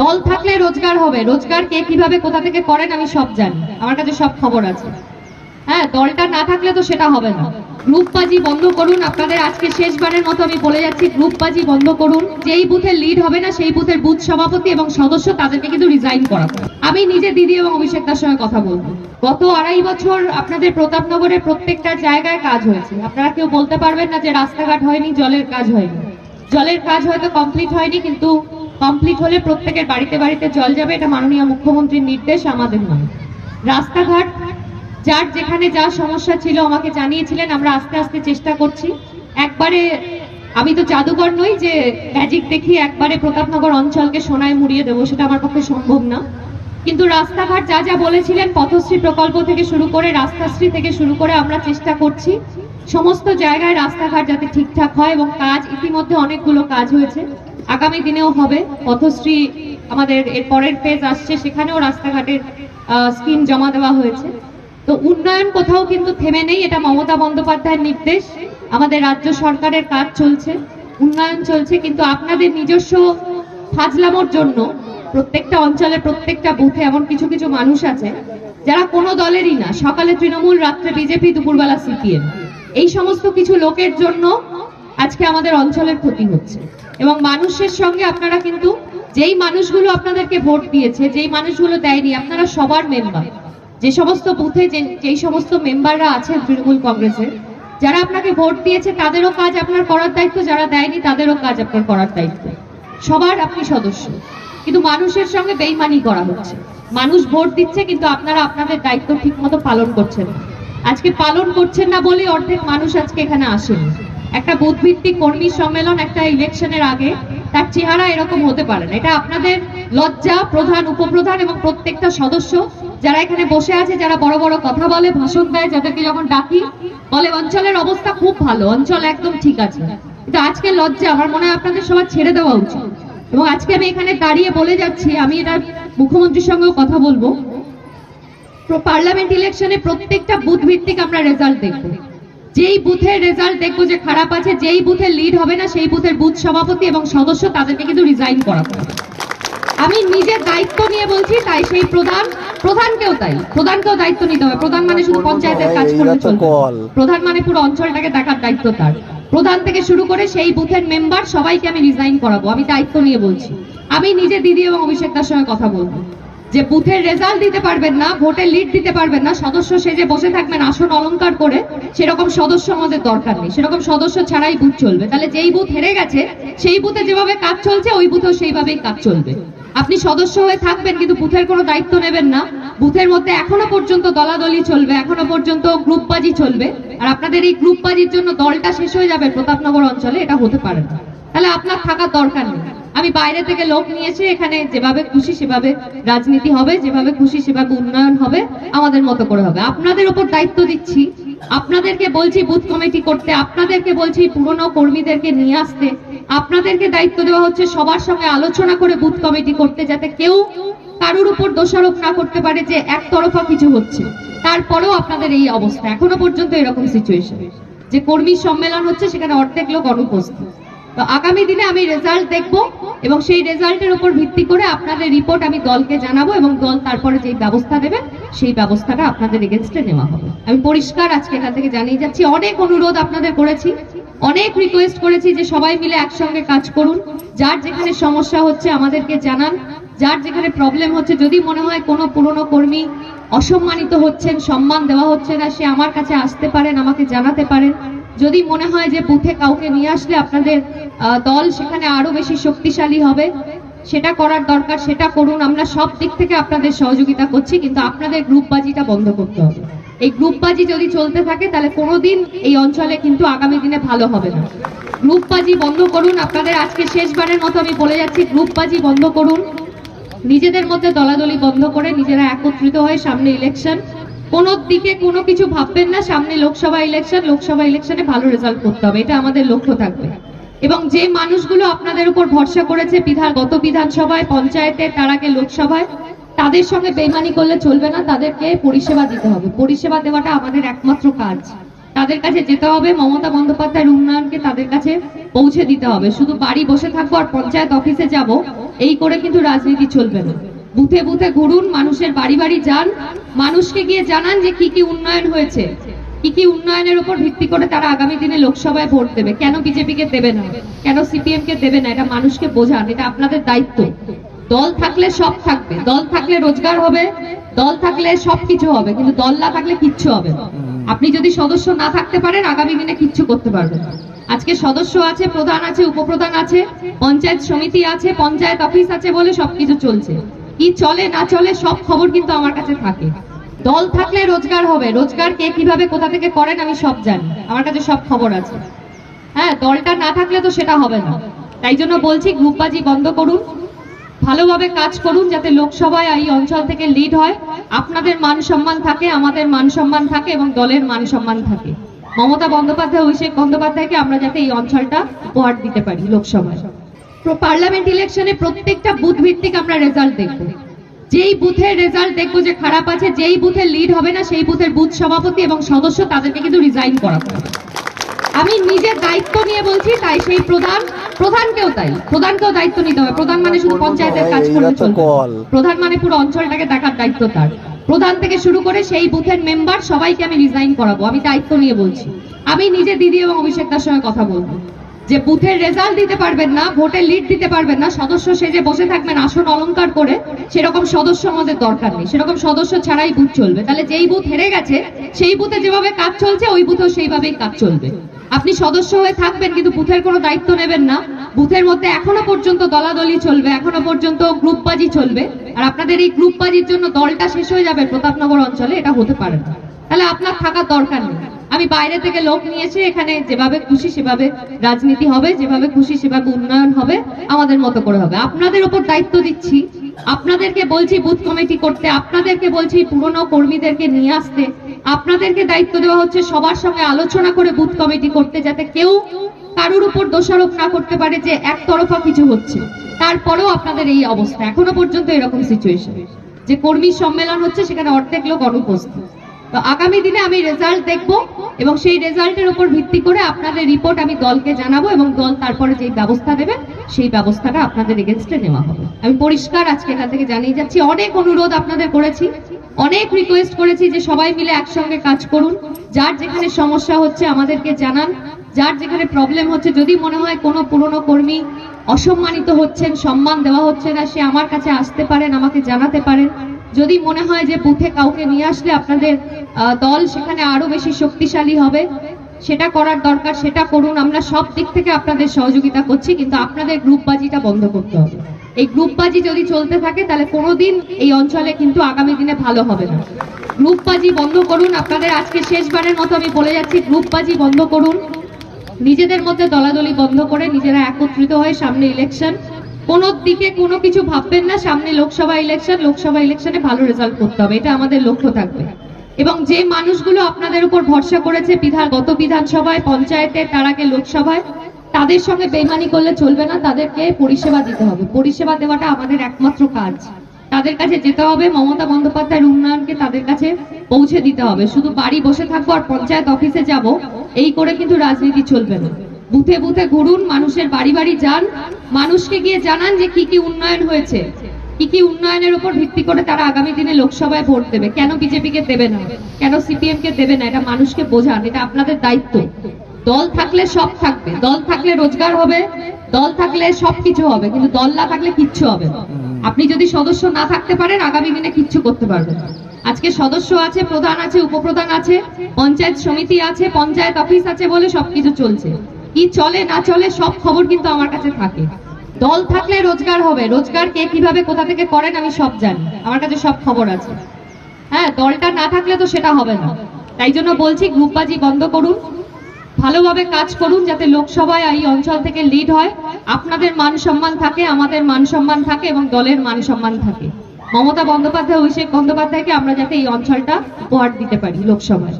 দল থাকলে রোজগার হবে। রোজগার কে কীভাবে কোথা থেকে করেন আমি সব জানি। আমার কাছে সব খবর আছে। হ্যাঁ দলটা না থাকলে তো সেটা হবে না। গ্রুপবাজি বন্ধ করুন। আপনাদের আজকে শেষবারের মতো আমি বলে যাচ্ছি, গ্রুপবাজি বন্ধ করুন। যেই বুথের লিড হবে না, সেই বুথের বুথ সভাপতি এবং সদস্য তাদেরকে কিন্তু রিজাইন করাবো আমি নিজে দিদি এবং অভিষেক দার সঙ্গে কথা বলব। গত আড়াই বছর আপনাদের প্রতাপনগরের প্রত্যেকটা জায়গায় কাজ হয়েছে। আপনারা কেউ বলতে পারবেন না যে রাস্তাঘাট হয়নি, জলের কাজ হয়নি। জলের কাজ হয়তো কমপ্লিট হয়নি, কিন্তু কমপ্লিট হলে প্রত্যেকের বাড়িতে বাড়িতে জল যাবে, এটা মাননীয় মুখ্যমন্ত্রীর নির্দেশ, আমাদের নয়। রাস্তাঘাট, যার যেখানে যা সমস্যা ছিল আমাকে জানিয়েছিলেন, আমরা আস্তে আস্তে চেষ্টা করছি। একবারে, আমি তো জাদুকর নই যে ম্যাজিক দেখিয়ে একবারে প্রতাপনগর অঞ্চলকে সোনায় মুড়িয়ে দেবো, সেটা আমার পক্ষে সম্ভব না। কিন্তু রাস্তাঘাট যা যা বলেছিলেন, পথশ্রী প্রকল্প থেকে শুরু করে, রাস্তাশ্রী থেকে শুরু করে আমরা চেষ্টা করছি। সমস্ত জায়গায় রাস্তাঘাট যাতে ঠিকঠাক হয় এবং কাজ, ইতিমধ্যে অনেকগুলো কাজ হয়েছে। আগামী দিনেও হবে। পথশ্রী আমাদের এর পরের ফেজ আসছে, সেখানেও রাস্তাঘাটের স্কিম জমা দেওয়া হয়েছে। তো উন্নয়ন কোথাও কিন্তু থেমে নেই, এটা মমতা বন্দ্যোপাধ্যায়ের নির্দেশ। আমাদের রাজ্য সরকারের কাজ চলছে, উন্নয়ন চলছে, কিন্তু আপনাদের নিজস্ব ফাজলামোর জন্য প্রত্যেকটা অঞ্চলে, প্রত্যেকটা বুথে এমন কিছু কিছু মানুষ আছে, যারা কোনো দলেরই না। সকালে তৃণমূল, রাত্রে বিজেপি, দুপুরবেলা সিপিএম। এই সমস্ত কিছু লোকের জন্য আজকে আমাদের অঞ্চলের ক্ষতি হচ্ছে। এবং মানুষের সঙ্গে আপনারা কিন্তু যেই মানুষগুলো আপনাদেরকে ভোট দিয়েছে, যেই মানুষগুলো দেয়নি, আপনারা সবার মেম্বার যে সমস্ত বুথে যেই সমস্ত মেম্বাররা আছেন তৃণমূল কংগ্রেসের, যারা আপনাকে ভোট দিয়েছে, তাদেরও কাজ আপনার করার দায়িত্ব, যারা দেয়নি, তাদেরও কাজ আপনার করার দায়িত্ব। সবার আপনি সদস্য। কিন্তু মানুষের সঙ্গে বেইমানি করা হচ্ছে। মানুষ ভোট দিচ্ছে, কিন্তু আপনারা আপনাদের দায়িত্ব ঠিকমতো পালন করছেন আজকে পালন করছেন না বলে অর্ধেক মানুষ আজকে এখানে আসেনি। একটা বুথ ভিত্তিক কর্মী সম্মেলন একটা ইলেকশনের আগে, তার চেহারা এরকম হতে পারে না। এটা আপনাদের লজ্জা, প্রধান, উপপ্রধান এবং প্রত্যেকটা সদস্য যারা এখানে বসে আছে, যারা বড় বড় কথা বলে, ভাষণ দেয়, যাদেরকে যখন ডাকি, বলে, অঞ্চলের অবস্থা খুব ভালো, অঞ্চল একদম ঠিক আছে। কিন্তু আজকে লজ্জা, আমার মনে হয় আপনাদের সবার ছেড়ে দেওয়া উচিত। এবং আজকে আমি এখানে দাঁড়িয়ে বলে যাচ্ছি, আমি এটা মুখ্যমন্ত্রীর সঙ্গেও কথা বলব। পার্লামেন্ট ইলেকশনে প্রত্যেকটা বুথ ভিত্তিক আমরা রেজাল্ট দেখব। যেই বুথের রেজাল্ট দেখব যে খারাপ আছে যেই বুথের লিড হবে না সেই বুথের বুথ সভাপতি এবং সদস্য তাদেরকে কিন্তু রিজাইন করাতে হবে। আমি নিজের দায়িত্ব নিয়ে বলছি তাই সেই প্রধান প্রধানকেও তাই প্রধানকেও দায়িত্ব নিতে হবে। প্রধান মানে শুধু পঞ্চায়েতের কাজ করলে চলবে। প্রধান মানে পুরো অঞ্চলটাকে দেখার দায়িত্ব তার। প্রধান থেকে শুরু করে সেই বুথের মেম্বার সবাইকে আমি রিজাইন করাবো আমি দায়িত্ব নিয়ে বলছি। আমি নিজে দিদি এবং অভিষেক দার সঙ্গে কথা বলব। যে বুথের রেজাল্ট দিতে পারবেন না, ভোটের লিড দিতে পারবেন না, সদস্য সেজে বসে থাকবেন আসন অলংকার করে, সেরকম সদস্য আমাদের দরকার নেই। সেরকম সদস্য ছাড়াই বুথ চলবে। তাহলে যেই বুথ হেরে গেছে, সেই বুথে যেভাবে কাজ চলছে, ওই বুথেও সেইভাবেই কাজ চলবে। আপনি সদস্য হয়ে থাকবেন, কিন্তু বুথের কোনো দায়িত্ব নেবেন না। বুথের মধ্যে এখনও পর্যন্ত দলাদলি চলবে, এখনও পর্যন্ত গ্রুপবাজি চলবে। আর আপনাদের এই গ্রুপবাজির জন্য দলটা শেষ হয়ে যাবে প্রতাপনগর অঞ্চলে, এটা হতে পারে না। তাহলে আপনার থাকার দরকার নেই। আমি বাইরে থেকে লোক নিয়েছি, এখানে যেভাবে খুশি সেভাবে রাজনীতি হবে, যেভাবে খুশি সেভাবে উন্নয়ন হবে, আমাদের মতো করে হবে। আপনাদের উপর দায়িত্ব দিচ্ছি। আপনাদেরকে বলছি, বুথ কমিটি করতে, আপনাদেরকে বলছি, পুরনো কর্মীদেরকে নিয়ে আসতে। আপনাদেরকে দায়িত্ব দেওয়া হচ্ছে সবার সঙ্গে আলোচনা করে বুথ কমিটি করতে, যাতে কেউ কারোর উপর দোষারোপ না করতে পারে যে একতরফা কিছু হচ্ছে। তারপরেও আপনাদের এই অবস্থা। এখনও পর্যন্ত এরকম সিচুয়েশন যে কর্মী সম্মেলন হচ্ছে, সেখানে অর্ধেক লোক অনুপস্থিত। তো আগামী দিনে আমি রেজাল্ট দেখব এবং সেই রেজাল্টের উপর ভিত্তি করে আপনাদের রিপোর্ট আমি দলকে জানাব এবং দল তারপরে যে ব্যবস্থা দেবে সেই ব্যবস্থাটা আপনাদের এগেনস্টে নেওয়া হবে। আমি পরিষ্কার আজকে এখান থেকে জানিয়ে যাচ্ছি, অনেক অনুরোধ আপনাদের করেছি, অনেক রিকোয়েস্ট করেছি যে সবাই মিলে একসঙ্গে কাজ করুন। যার যেখানে সমস্যা হচ্ছে আমাদেরকে জানান, যার যেখানে প্রবলেম হচ্ছে, যদি মনে হয় কোনো পুরনো কর্মী অসম্মানিত হচ্ছেন, সম্মান দেওয়া হচ্ছে না, সে আমার কাছে আসতে পারেন, আমাকে জানাতে পারেন। যদি মনে হয় যে বুথে কাউকে নিয়ে আসলে আপনাদের দল সেখানে আরও বেশি শক্তিশালী হবে, সেটা করার দরকার, সেটা করুন। আমরা সব দিক থেকে আপনাদের সহযোগিতা করছি, কিন্তু আপনাদের গ্রুপবাজিটা বন্ধ করতে হবে। এই গ্রুপবাজি যদি চলতে থাকে, তাহলে কোনোদিন এই অঞ্চলে কিন্তু আগামী দিনে ভালো হবে না। গ্রুপবাজি বন্ধ করুন। আপনাদের আজকে শেষবারের মতো আমি বলে যাচ্ছি গ্রুপবাজি বন্ধ করুন। নিজেদের মধ্যে দলাদলি বন্ধ করে নিজেরা একত্রিত হয়ে সামনে ইলেকশন কোন দিকে কোনো কিছু ভাববেন না, সামনে লোকসভা ইলেকশন লোকসভা ইলেকশনে ভালো রেজাল্ট করতে হবে, এটা আমাদের লক্ষ্য থাকবে। এবং যে মানুষগুলো আপনাদের উপর ভরসা করেছে বিধান, গত বিধানসভায়, পঞ্চায়েতে তার আগে লোকসভায়, তাদের সঙ্গে বেমানি করলে চলবে না, তাদেরকে পরিষেবা দিতে হবে। পরিষেবা দেওয়াটা আমাদের একমাত্র কাজ। তাদের কাছে যেতে হবে, মমতা বন্দ্যোপাধ্যায়ের উন্নয়নকে তাদের কাছে পৌঁছে দিতে হবে। শুধু বাড়ি বসে থাকব আর পঞ্চায়েত অফিসে যাব, এই করে কিন্তু রাজনীতি চলবে না। বুথে বুথে ঘুরুন, মানুষের বাড়ি বাড়ি যান, মানুষকে গিয়ে জানান যে কি কি উন্নয়ন হয়েছে। কি কি উন্নয়নের উপর ভিত্তি করে তারা আগামী দিনে লোকসভায় ভোট দেবে। কেন বিজেপিকে দেবে না? কেন সিপিএম কে দেবে না? এটা মানুষকে বোঝান, এটা আপনাদের দায়িত্ব। দল থাকলে সব থাকবে। দল থাকলে রোজগার হবে, দল থাকলে সবকিছু হবে, কিন্তু দল না থাকলে কিচ্ছু হবে আপনি যদি সদস্য না থাকতে পারেন, আগামী দিনে কিচ্ছু করতে পারবেন। আজকে সদস্য আছে, প্রধান আছে, উপপ্রধান আছে, পঞ্চায়েত সমিতি আছে, পঞ্চায়েত অফিস আছে বলে সবকিছু চলছে। কি চলে, না চলে, সব খবর কিন্তু আমার কাছে থাকে। দল থাকলে রোজগার হবে। রোজগার কে কীভাবে কোথা থেকে করেন আমি সব জানি। আমার কাছে সব খবর আছে। হ্যাঁ দলটা না থাকলে তো সেটা হবে না। তাই জন্য বলছি গ্রুপবাজি বন্ধ করুন। ভালোভাবে কাজ করুন যাতে লোকসভায় এই অঞ্চল থেকে লিড হয়। আপনাদের মান সম্মান থাকে, আমাদের মান সম্মান থাকে এবং দলের মান সম্মান থাকে। মমতা বন্দ্যোপাধ্যায়, অভিষেক বন্দ্যোপাধ্যায়কে আমরা যাতে এই অঞ্চলটা উপহার দিতে পারি লোকসভায়। পার্লামেন্ট ইলেকশনে প্রত্যেকটা বুথ ভিত্তিক আমরা রেজাল্ট দেখব। যেই বুথের রেজাল্ট দেখব যে খারাপ আছে যেই বুথের লিড হবে না সেই বুথের বুথ সভাপতি এবং সদস্য তাদেরকে কিন্তু রিজাইন করাতে হবে। আমি নিজের দায়িত্ব নিয়ে বলছি তাই সেই প্রধান প্রধানকেও তাই প্রধানকেও দায়িত্ব নিতে হবে। প্রধান মানে শুধু পঞ্চায়েতের কাজ করলে চলবে। প্রধান মানে পুরো অঞ্চলটাকে দেখার দায়িত্ব তার। প্রধান থেকে শুরু করে সেই বুথের মেম্বার সবাইকে আমি রিজাইন করাবো। আমি দায়িত্ব নিয়ে বলছি। আমি নিজে দিদি এবং অভিষেক দার সঙ্গে কথা বলব। যে বুথের রেজাল্ট দিতে পারবেন না, ভোটের লিড দিতে পারবেন না, সদস্য সেজে বসে থাকবেন আসন অলংকার করে, সেরকম সদস্য আমাদের দরকার নেই। সেরকম সদস্য ছাড়াই বুথ চলবে। তাহলে যেই বুথ হেরে গেছে, সেই বুথে যেভাবে কাজ চলছে, ওই বুথেও সেইভাবেই কাজ চলবে। আপনি সদস্য হয়ে থাকবেন, কিন্তু বুথের কোনো দায়িত্ব নেবেন না। বুথের মধ্যে এখনও পর্যন্ত দলাদলি চলবে, এখনও পর্যন্ত গ্রুপবাজি চলবে। আর আপনাদের এই গ্রুপবাজির জন্য দলটা শেষ হয়ে যাবে প্রতাপনগর অঞ্চলে, এটা হতে পারে না। তাহলে আপনার থাকার দরকার নেই। আমি বাইরে থেকে লোক নিয়েছি, এখানে যেভাবে খুশি সেভাবে রাজনীতি হবে, যেভাবে খুশি সেভাবে উন্নয়ন হবে, আমাদের মতো করে হবে। আপনাদের উপর দায়িত্ব দিচ্ছি। আপনাদেরকে বলছি, বুথ কমিটি করতে, আপনাদেরকে বলছি, পুরনো কর্মীদেরকে নিয়ে আসতে। আপনাদেরকে দায়িত্ব দেওয়া হচ্ছে সবার সঙ্গে আলোচনা করে বুথ কমিটি করতে যাতে কেউ কারোর উপর দোষারোপ না করতে পারে যে একতরফা কিছু হচ্ছে। তারপরেও আপনাদের এই অবস্থা। এখনও পর্যন্ত এরকম সিচুয়েশন যে কর্মী সম্মেলন হচ্ছে, সেখানে অর্ধেক লোক অনুপস্থিত। আগামী দিনে আমি রেজাল্ট দেখব এবং সেই রেজাল্টের উপর ভিত্তি করে আপনাদের রিপোর্ট আমি দলকে জানাব এবং দল তারপরে যেই ব্যবস্থা দেবে, সেই ব্যবস্থাটা আপনাদের এগেনস্টে নেওয়া হবে। আমি পরিষ্কার আজকে এখান থেকে জানিয়ে যাচ্ছি, অনেক অনুরোধ আপনাদের করেছি, অনেক রিকোয়েস্ট করেছি যে সবাই মিলে একসঙ্গে কাজ করুন। যার যেখানে সমস্যা হচ্ছে আমাদেরকে জানান, যার যেখানে প্রবলেম হচ্ছে, যদি মনে হয় কোনো পুরনো কর্মী অসম্মানিত হচ্ছেন, সম্মান দেওয়া হচ্ছে না, সে আমার কাছে আসতে পারেন, আমাকে জানাতে পারেন। যদি মনে হয় যে বুথে কাউকে নিয়ে আসলে আপনাদের দল সেখানে আরও বেশি শক্তিশালী হবে। সেটা করার দরকার, সেটা করুন। আমরা সব দিক থেকে আপনাদের সহযোগিতা করছি, কিন্তু আপনাদের গ্রুপবাজিটা বন্ধ করতে হবে। এই গ্রুপবাজি যদি চলতে থাকে, তাহলে কোনোদিন এই অঞ্চলে কিন্তু আগামী দিনে ভালো হবে না। গ্রুপবাজি বন্ধ করুন। আপনাদের আজকে শেষবারের মতো আমি বলে যাচ্ছি, গ্রুপবাজি বন্ধ করুন। নিজেদের মধ্যে দলাদলি বন্ধ করে নিজেরা একত্রিত হয়ে সামনে ইলেকশন কোন দিকে কোনো কিছু ভাববেন না, সামনে লোকসভা ইলেকশন লোকসভা ইলেকশনে ভালো রেজাল্ট করতে হবে। এটা আমাদের লক্ষ্য থাকবে। এবং যে মানুষগুলো আপনাদের উপর ভরসা করেছে বিধান, গত বিধানসভায়, পঞ্চায়েতে, তার আগে লোকসভায়, তাদের সঙ্গে বেমানি করলে চলবে না, তাদেরকে পরিষেবা দিতে হবে। পরিষেবা দেওয়াটা আমাদের একমাত্র কাজ। তাদের কাছে যেতে হবে, মমতা বন্দ্যোপাধ্যায়ের উন্নয়নকে তাদের কাছে পৌঁছে দিতে হবে। শুধু বাড়ি বসে থাকব আর পঞ্চায়েত অফিসে যাব, এই করে কিন্তু রাজনীতি চলবে না। বুথে বুথে ঘুরুন, মানুষের বাড়ি বাড়ি যান। মানুষকে গিয়ে জানান যে কি কি উন্নয়ন হয়েছে। কি কি উন্নয়নের উপর ভিত্তি করে তারা আগামী দিনে লোকসভায় ভোট দেবে? কেন বিজেপিকে দেবে না? কেন সিপিএম কে দেবে না? এটা মানুষকে বোঝান। এটা আপনাদের দায়িত্ব। দল থাকলে সব থাকবে। দল থাকলে রোজগার হবে। দল থাকলে সবকিছু হবে। কিন্তু দল না থাকলে কিচ্ছু হবে আপনি যদি সদস্য না থাকতে পারেন, আগামী দিনে কিচ্ছু করতে পারবেন। আজকে সদস্য আছে, প্রধান আছে, উপপ্রধান আছে, পঞ্চায়েত সমিতি আছে, পঞ্চায়েত অফিস আছে বলে সবকিছু চলছে। কি চলে, না চলে, সব খবর কিন্তু আমার কাছে থাকে। দল থাকলে রোজগার হবে। রোজগার কে কীভাবে কোথা থেকে করেন আমি সব জানি। আমার কাছে সব খবর আছে। হ্যাঁ দলটা না থাকলে তো সেটা হবে না। তাই জন্য বলছি গ্রুপবাজি বন্ধ করুন। ভালোভাবে কাজ করুন যাতে লোকসভায় এই অঞ্চল থেকে লিড হয়। আপনাদের মান সম্মান থাকে, আমাদের মান সম্মান থাকে এবং দলের মান সম্মান থাকে। মমতা বন্দ্যোপাধ্যায়, অভিষেক বন্দ্যোপাধ্যায়কে আমরা যাতে এই অঞ্চলটা উপহার দিতে পারি লোকসভায়।